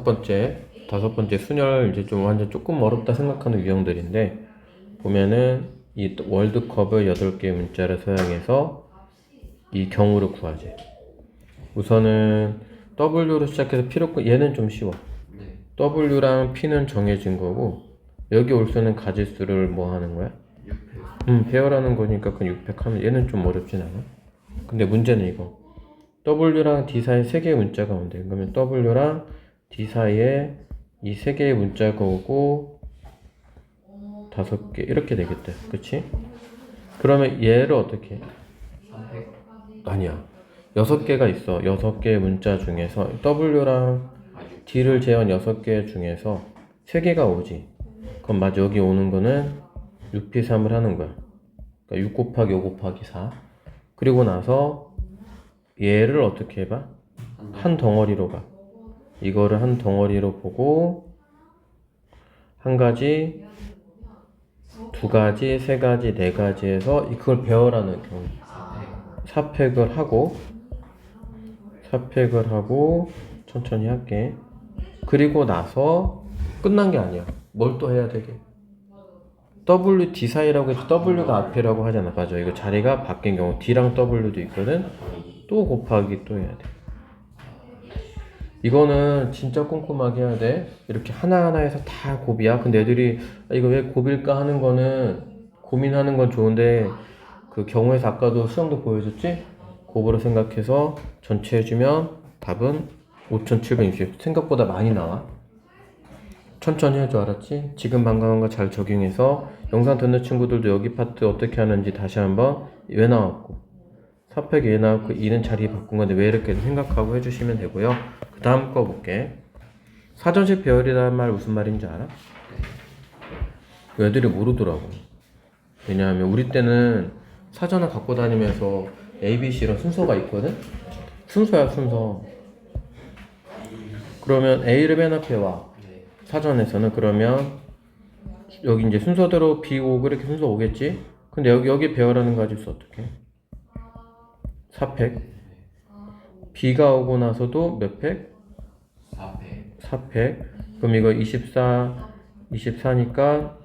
첫 번째, 다섯 번째 순열 이제 좀 완전 조금 어렵다 생각하는 유형들인데 보면은 이 월드컵을 여덟 개 문자를 사용해서 이 경우를 구하지. 우선은 W로 시작해서 P로 얘는 좀 쉬워. 네. W랑 P는 정해진 거고 여기 올 수는 가지수를 뭐 하는 거야? 6회. 음, 배열하는 거니까 그 600 하면 얘는 좀 어렵진 않아. 근데 문제는 이거. W랑 D 사이에 세 개의 문자가 온대. 그러면 W랑 D 사이에 이 세 개의 문자가 오고 다섯 개 이렇게 되겠다. 그치? 그러면 얘를 어떻게 해? 300. 아니야. 여섯 개가 있어. 여섯 개의 문자 중에서 W랑 아, 6. D를 제한 여섯 개 중에서 세 개가 오지. 그럼 맞아 여기 오는 거는 6P3을 하는 거야. 그러니까 6 곱하기 5 곱하기 4. 그리고 나서 얘를 어떻게 해봐? 한한 덩어리로 봐. 이거를 한 덩어리로 보고 한 가지, 두 가지, 세 가지, 네 가지에서 그걸 배열하는 경우. 400. 사팩을 하고 사팩을 하고 천천히 할게. 그리고 나서 끝난 게 아니야. 뭘 또 해야 되게? W D 사이라고 해서 W가 앞이라고 하잖아. 맞아. 이거 자리가 바뀐 경우 D랑 W도 있거든. 또 곱하기 또 해야 돼. 이거는 진짜 꼼꼼하게 해야 돼. 이렇게 하나하나에서 다 곱이야. 근데 애들이 아, 이거 왜 곱일까 하는 거는 고민하는 건 좋은데 그 경우에서 아까도 수영도 보여줬지? 곱으로 생각해서 전체 해주면 답은 5760. 생각보다 많이 나와. 천천히 해줘 알았지? 지금 방금 한거잘 적용해서 영상 듣는 친구들도 여기 파트 어떻게 하는지 다시 한번 왜 나왔고 4팩이 왜 나왔고 2는 자리 바꾼 건데 왜 이렇게 생각하고 해주시면 되고요 그 다음 거 볼게 사전식 배열이라는 말 무슨 말인지 알아? 애들이 모르더라고 왜냐하면 우리 때는 사전을 갖고 다니면서 A, B, C 이런 순서가 있거든? 순서야 순서 그러면 A를 맨 앞에 와 네. 사전에서는 그러면 여기 이제 순서대로 B 오고 이렇게 순서 오겠지? 근데 여기 여기 배열하는 가지수 어떻게? 4팩 B가 오고 나서도 몇 팩? 400. 4팩 그럼 이거 24 24니까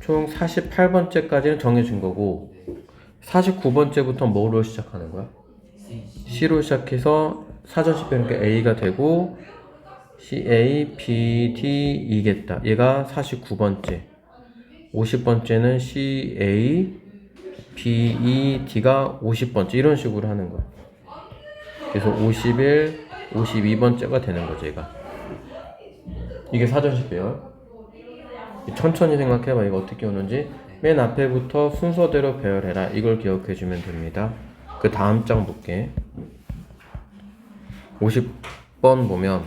총 48번째까지는 정해진 거고 49번째부터 뭐로 시작하는 거야? C. C로 시작해서 사전식 배우니까 A가 되고 C, A, B, D, E겠다. 얘가 49번째. 50번째는 C, A, B, E, D가 50번째. 이런 식으로 하는 거야. 그래서 51, 52번째가 되는 거죠, 얘가. 이게 사전식 배열. 천천히 생각해봐. 이거 어떻게 오는지. 맨 앞에부터 순서대로 배열해라. 이걸 기억해주면 됩니다. 그 다음 장 볼게. 50번 보면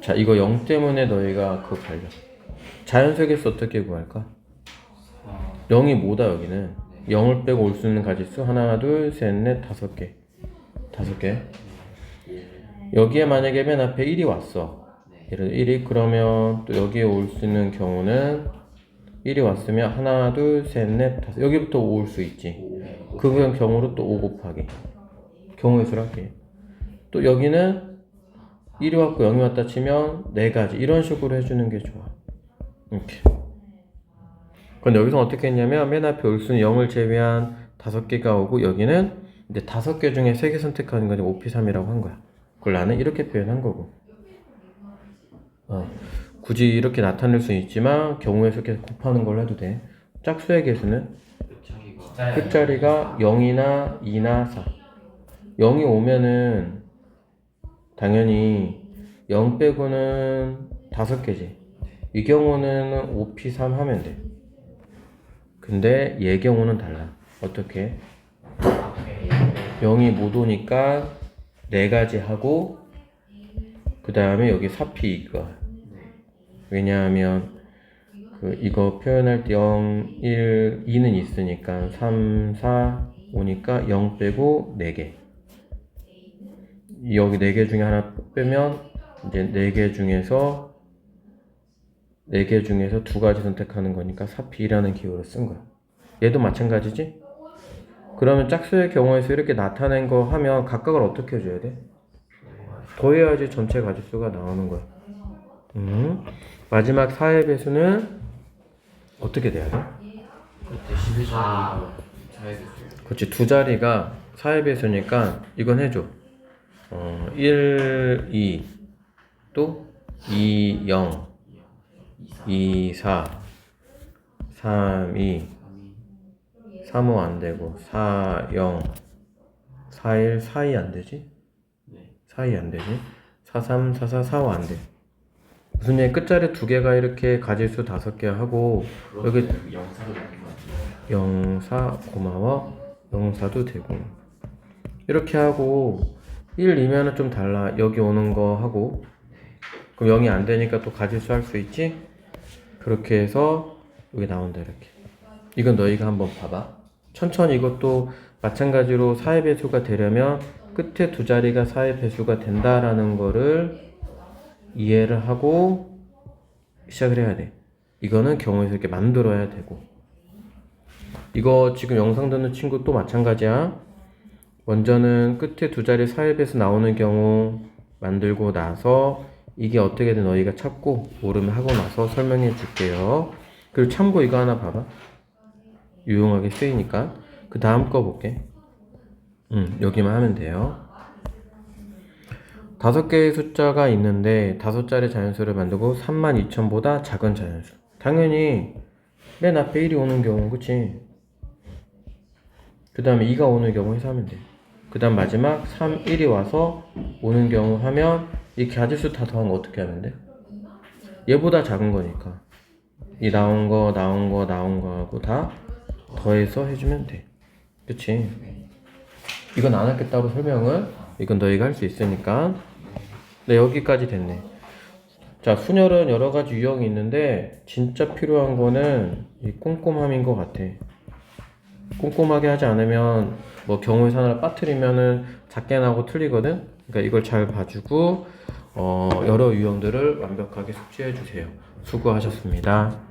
자 이거 0 때문에 너희가 그거 걸려 자연색에서 어떻게 구할까? 0이 뭐다 여기는? 0을 빼고 올 수 있는 가지수 하나 둘셋넷 다섯 개. 다섯 개? 여기에 만약에 맨 앞에 1이 왔어. 예를 들어 1이 그러면 또 여기에 올 수 있는 경우는 1이 왔으면 하나 둘셋넷 다섯. 여기부터 올 수 있지. 그 경우로 또 5 곱하기. 경우의 수를 할게. 또 여기는 1이 왔고 0이 왔다 치면 4가지. 이런 식으로 해주는 게 좋아. 이렇게. 근데 여기서 어떻게 했냐면 맨 앞에 올 수는 0을 제외한 5개가 오고 여기는 이제 5개 중에 3개 선택하는 거니 5P3이라고 한 거야. 그걸 나는 이렇게 표현한 거고. 어, 굳이 이렇게 나타낼 수 있지만 경우의 수 이렇게 곱하는 걸로 해도 돼. 짝수의 개수는 끝자리가 0이나 2나 4. 0이 오면은 당연히 0 빼고는 5개지. 이 경우는 5P3 하면 돼. 근데 얘 경우는 달라. 어떻게? 0이 못 오니까 4가지 하고 그 다음에 여기 4P 이거. 왜냐하면 그 이거 표현할 때 0, 1, 2는 있으니까 3, 4, 5니까 0 빼고 4개. 여기 4개 중에 하나 빼면 이제 4개 중에서 4개 중에서 두 가지 선택하는 거니까 4P라는 기호를 쓴 거야. 얘도 마찬가지지? 그러면 짝수의 경우에서 이렇게 나타낸 거 하면 각각을 어떻게 해줘야 돼? 더해야지 전체 가지수가 나오는 거야. 음. 마지막 4의 배수는 어떻게 돼야 돼? 그때 11자리가 아. 그렇지 두 자리가 4의 배수니까 이건 해줘 어, 1, 2, 또 2, 0, 2, 4, 3, 2, 3, 5 안 되고 4, 0, 4, 1, 4, 2 안 되지? 네. 4, 2 안 되지? 4, 3, 4, 4, 4, 5 안 돼. 무슨 얘기 끝자리 두 개가 이렇게 가질수 다섯 개 하고 여기. 영사 고마워 영사도 되고 이렇게 하고 1, 2면은 좀 달라 여기 오는 거 하고 그럼 0이 안 되니까 또 가질수 할 수 있지 그렇게 해서 여기 나온다 이렇게. 이건 너희가 한번 봐봐. 천천히 이것도 마찬가지로 4의 배수가 되려면 끝에 두 자리가 4의 배수가 된다라는 거를 이해를 하고 시작을 해야 돼. 이거는 경우에서 이렇게 만들어야 되고. 이거 지금 영상 듣는 친구 또 마찬가지야. 먼저는 끝에 두 자리 사입에서 나오는 경우 만들고 나서 이게 어떻게 든 너희가 찾고 모르면 하고 나서 설명해 줄게요. 그리고 참고 이거 하나 봐봐. 유용하게 쓰이니까. 그 다음 거 볼게. 음, 여기만 하면 돼요. 다섯 개의 숫자가 있는데 다섯 자리 자연수를 만들고 32,000보다 작은 자연수. 당연히 맨 앞에 1이 오는 경우, 그치? 그 다음에 2가 오는 경우 해서 하면 돼. 그 다음 마지막 3, 1이 와서 오는 경우 하면 이 가지수 다 더하면 어떻게 하면 돼? 얘보다 작은 거니까. 이 나온 거, 나온 거, 나온 거 하고 다 더해서 해주면 돼. 그치? 이건 안 따로 설명을. 이건 너희가 할 수 있으니까. 네, 여기까지 됐네. 자, 순열은 여러 가지 유형이 있는데, 진짜 필요한 거는 이 꼼꼼함인 것 같아. 꼼꼼하게 하지 않으면 뭐 경우에서 하나를 빠뜨리면은 작게 나고 틀리거든. 그러니까 이걸 잘 봐주고 어, 여러 유형들을 완벽하게 숙지해 주세요. 수고하셨습니다.